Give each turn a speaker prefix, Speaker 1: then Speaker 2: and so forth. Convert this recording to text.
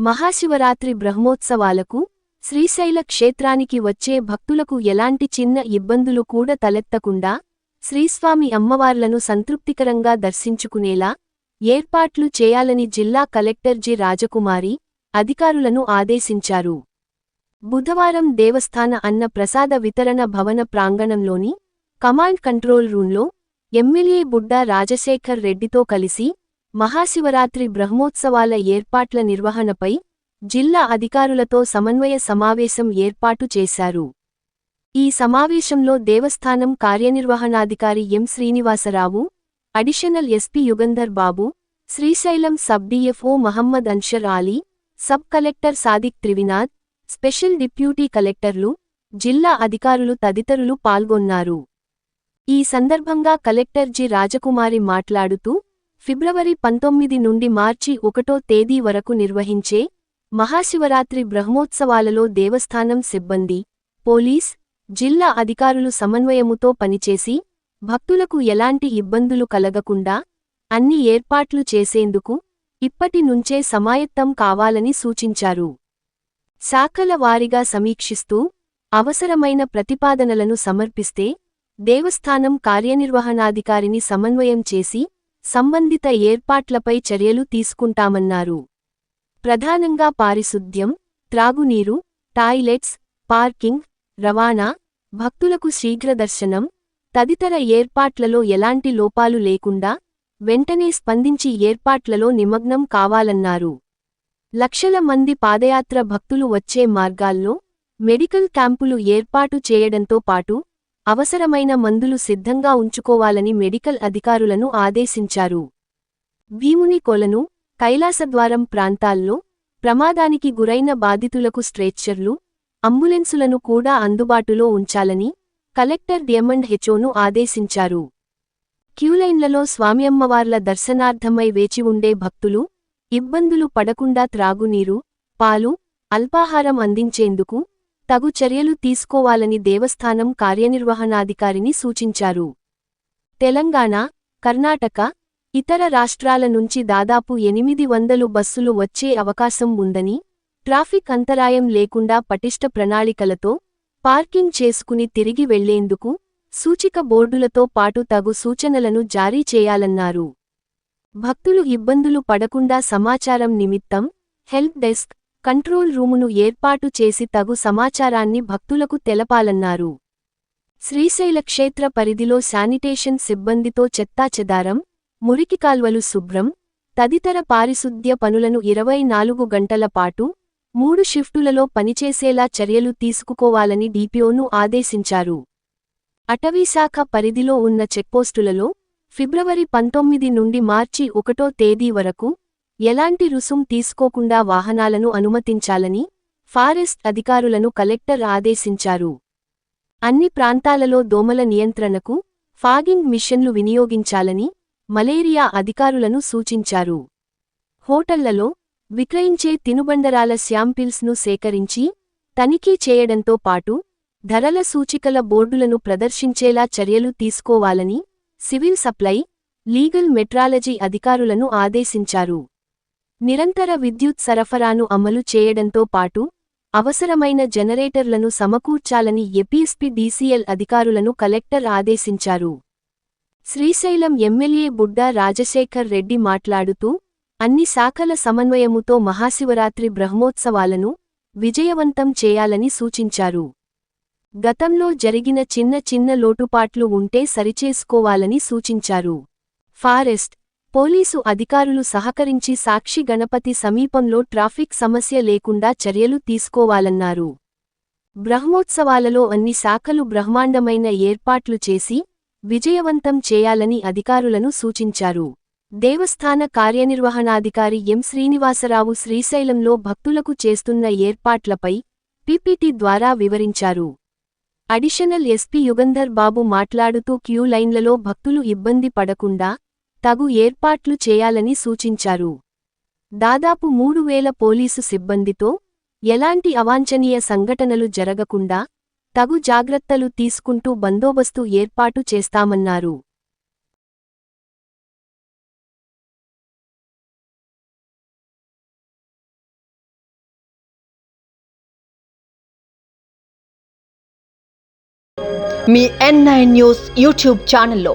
Speaker 1: మహాశివరాత్రి బ్రహ్మోత్సవాలకు శ్రీశైల క్షేత్రానికి వచ్చే భక్తులకు ఎలాంటి చిన్న ఇబ్బందులు కూడా తలెత్తకుండా శ్రీస్వామి అమ్మవార్లను సంతృప్తికరంగా దర్శించుకునేలా ఏర్పాట్లు చేయాలని జిల్లా కలెక్టర్ జి. రాజకుమారి అధికారులను ఆదేశించారు. బుధవారం దేవస్థాన అన్న ప్రసాద వితరణ భవన ప్రాంగణంలోని కమాండ్ కంట్రోల్ రూంలో ఎమ్మెల్యే బుడ్డా రాజశేఖర్ రెడ్డితో కలిసి మహాశివరాత్రి బ్రహ్మోత్సవాల ఏర్పాట్ల నిర్వహణపై జిల్లా అధికారులతో సమన్వయ సమావేశం ఏర్పాటు చేశారు. ఈ సమావేశంలో దేవస్థానం కార్యనిర్వహణాధికారి M Srinivasa Rao additional SP Yugandhar Babu Srisailam sub DFO Mohammed Ansar Ali sub collector Sadiq Trivinath special deputy కలెక్టర్లు జిల్లా అధికారులు తదితరులు పాల్గొన్నారు. ఈ సందర్భంగా కలెక్టర్ జి రాజకుమారి మాట్లాడుతూ ఫిబ్రవరి పంతొమ్మిది నుండి మార్చి ఒకటో తేదీ వరకు నిర్వహించే మహాశివరాత్రి బ్రహ్మోత్సవాలలో దేవస్థానం సిబ్బంది పోలీస్ జిల్లా అధికారులు సమన్వయముతో పనిచేసి భక్తులకు ఎలాంటి ఇబ్బందులు కలగకుండా అన్ని ఏర్పాట్లు చేసేందుకు ఇప్పటి నుంచే సమాయత్తం కావాలని సూచించారు. శాఖల వారిగా సమీక్షిస్తూ అవసరమైన ప్రతిపాదనలను సమర్పిస్తే దేవస్థానం కార్యనిర్వహణాధికారిని సమన్వయం చేసి సంబంధిత ఏర్పాట్లపై చర్యలు తీసుకుంటామన్నారు. ప్రధానంగా పారిశుద్ధ్యం త్రాగునీరు టాయిలెట్స్ పార్కింగ్ రవాణా భక్తులకు శీఘ్రదర్శనం తదితర ఏర్పాట్లలో ఎలాంటి లోపాలు లేకుండా వెంటనే స్పందించి ఏర్పాట్లలో నిమగ్నం కావాలన్నారు. లక్షల మంది పాదయాత్ర భక్తులు వచ్చే మార్గాల్లో మెడికల్ క్యాంపులు ఏర్పాటు చేయడంతో పాటు అవసరమైన మందులు సిద్ధంగా ఉంచుకోవాలని మెడికల్ అధికారులను ఆదేశించారు. భీముని కొలను కైలాసద్వారం ప్రాంతాల్లో ప్రమాదానికి గురైన బాధితులకు స్ట్రెచ్చర్లు అంబులెన్సులను కూడా అందుబాటులో ఉంచాలని కలెక్టర్ డియమండ్ హెచోను ఆదేశించారు. క్యూలైన్లలో స్వామియమ్మవార్ల దర్శనార్థమై వేచి ఉండే భక్తులు ఇబ్బందులు పడకుండా త్రాగునీరు పాలు అల్పాహారం అందించేందుకు తగు చర్యలు తీసుకోవాలని దేవస్థానం కార్యనిర్వహణాధికారిని సూచించారు. తెలంగాణ కర్ణాటక ఇతర రాష్ట్రాల నుంచి దాదాపు ఎనిమిది వందలు బస్సులు వచ్చే అవకాశం ఉందని ట్రాఫిక్ అంతరాయం లేకుండా పటిష్ట ప్రణాళికలతో పార్కింగ్ చేసుకుని తిరిగి వెళ్ళేందుకు సూచిక బోర్డులతో పాటు తగు సూచనలను జారీ చేయాలన్నారు. భక్తులు ఇబ్బందులు పడకుండా సమాచారం నిమిత్తం హెల్ప్ డెస్క్ కంట్రోల్ రూమును ఏర్పాటు చేసి తగు సమాచారాన్ని భక్తులకు తెలపాలన్నారు. శ్రీశైల క్షేత్ర పరిధిలో శానిటేషన్ సిబ్బందితో చెత్తాచెదారం మురికి కాల్వలు శుభ్రం తదితర పారిశుద్ధ్య పనులను ఇరవై నాలుగు గంటల పాటు మూడు షిఫ్టులలో పనిచేసేలా చర్యలు తీసుకుకోవాలని డిపిఓను ఆదేశించారు. అటవీశాఖ పరిధిలో ఉన్న చెక్పోస్టులలో ఫిబ్రవరి పంతొమ్మిది నుండి మార్చి ఒకటో తేదీ వరకు ఎలాంటి రుసుం తీసుకోకుండా వాహనాలను అనుమతించాలని ఫారెస్ట్ అధికారులను కలెక్టర్ ఆదేశించారు. అన్ని ప్రాంతాలలో దోమల నియంత్రణకు ఫాగింగ్ మిషన్లు వినియోగించాలని మలేరియా అధికారులను సూచించారు. హోటళ్ళలో విక్రయించే తినుబండరాల శాంపిల్స్ను సేకరించి తనిఖీ చేయడంతో పాటు ధరల సూచికల బోర్డులను ప్రదర్శించేలా చర్యలు తీసుకోవాలని సివిల్ సప్లై లీగల్ మెట్రాలజీ అధికారులను ఆదేశించారు. నిరంతర విద్యుత్ సరఫరాను అమలు చేయడంతో పాటు అవసరమైన జనరేటర్లను సమకూర్చాలని ఎపిఎస్పి డీసీఎల్ అధికారులను కలెక్టర్ ఆదేశించారు. శ్రీశైలం ఎమ్మెల్యే బుడ్డా రాజశేఖర్ రెడ్డి మాట్లాడుతూ అన్ని శాఖల సమన్వయముతో మహాశివరాత్రి బ్రహ్మోత్సవాలను విజయవంతం చేయాలని సూచించారు. గతంలో జరిగిన చిన్న చిన్న లోటుపాట్లు ఉంటే సరిచేసుకోవాలని సూచించారు. ఫారెస్ట్ పోలీసు అధికారులు సహకరించి సాక్షి గణపతి సమీపంలో ట్రాఫిక్ సమస్య లేకుండా చర్యలు తీసుకోవాలన్నారు. బ్రహ్మోత్సవాలలో అన్ని శాఖలు బ్రహ్మాండమైన ఏర్పాట్లు చేసి విజయవంతం చేయాలని అధికారులను సూచించారు. దేవస్థాన కార్యనిర్వహణాధికారి ఎం. శ్రీనివాసరావు శ్రీశైలంలో భక్తులకు చేస్తున్న ఏర్పాట్లపై పీపీటీ ద్వారా వివరించారు. అడిషనల్ ఎస్పీ యుగంధర్ బాబు మాట్లాడుతూ క్యూ లైన్లలో భక్తులు ఇబ్బంది పడకుండా తగు ఏర్పాట్లు చేయాలని సూచించారు. దాదాపు మూడు వేల పోలీసు సిబ్బందితో ఎలాంటి అవాంఛనీయ సంఘటనలు జరగకుండా తగు జాగ్రత్తలు తీసుకుంటూ బందోబస్తు ఏర్పాటు చేస్తామన్నారు.
Speaker 2: మీ ఎన్ నైన్ న్యూస్ యూట్యూబ్ ఛానల్లో